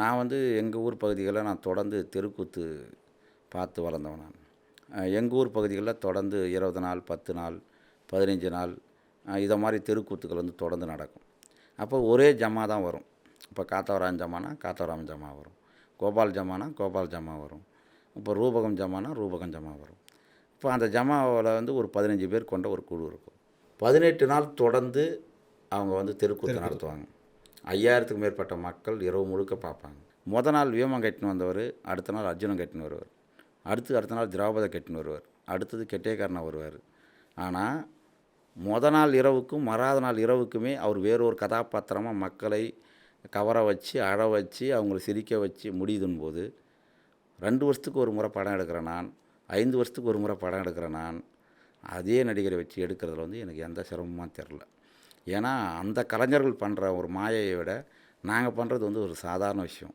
நான் வந்து எங்கள் ஊர் பகுதிகளில் நான் தொடர்ந்து தெருக்கூத்து பார்த்து வளர்ந்தவன் நான். எங்கள் ஊர் பகுதிகளில் தொடர்ந்து இருபது நாள் பத்து நாள் பதினஞ்சு நாள் இதை மாதிரி தெருக்கூத்துக்கள் வந்து தொடர்ந்து நடக்கும். அப்போ ஒரே ஜமா தான் வரும். இப்போ காத்தவராயன் ஜமானா காத்தவராமன் ஜமா வரும். கோபால் ஜமானா கோபால் ஜமா வரும். இப்போ ரூபகம் ஜமானா ரூபகம் ஜமா வரும். இப்போ அந்த ஜமாவில் வந்து ஒரு பதினஞ்சு பேர் கொண்ட ஒரு குழு இருக்கும். பதினெட்டு நாள் தொடர்ந்து அவங்க வந்து தெருக்கூத்து. நடத்துவாங்க. ஐயாயிரத்துக்கு மேற்பட்ட மக்கள் இரவு முழுக்க பார்ப்பாங்க. முத நாள் வியமம் கட்டின்னு வந்தவர் அடுத்த நாள் அர்ஜுனன் கட்டின்னு வருவார். அடுத்து அடுத்த நாள் திராபதை கட்டின்னு வருவார். அடுத்தது கெட்டேக்காரனா வருவார். ஆனால் முத நாள் இரவுக்கும் மறாத நாள் இரவுக்குமே அவர் வேறொரு கதாபாத்திரமாக மக்களை கவர வச்சு அழ வச்சு அவங்கள சிரிக்க வச்சு முடியுதுன்னு போது ரெண்டு வருஷத்துக்கு ஒரு முறை படம் எடுக்கிறேன் நான் ஐந்து வருஷத்துக்கு ஒரு முறை படம் எடுக்கிறேன் நான் அதே நடிகரை வச்சு எடுக்கிறதுல வந்து எனக்கு எந்த சிரமமாக தெரில ஏன்னா அந்த கலைஞர்கள் பண்ணுற ஒரு மாயையை விட நாங்கள் பண்ணுறது வந்து ஒரு சாதாரண விஷயம்.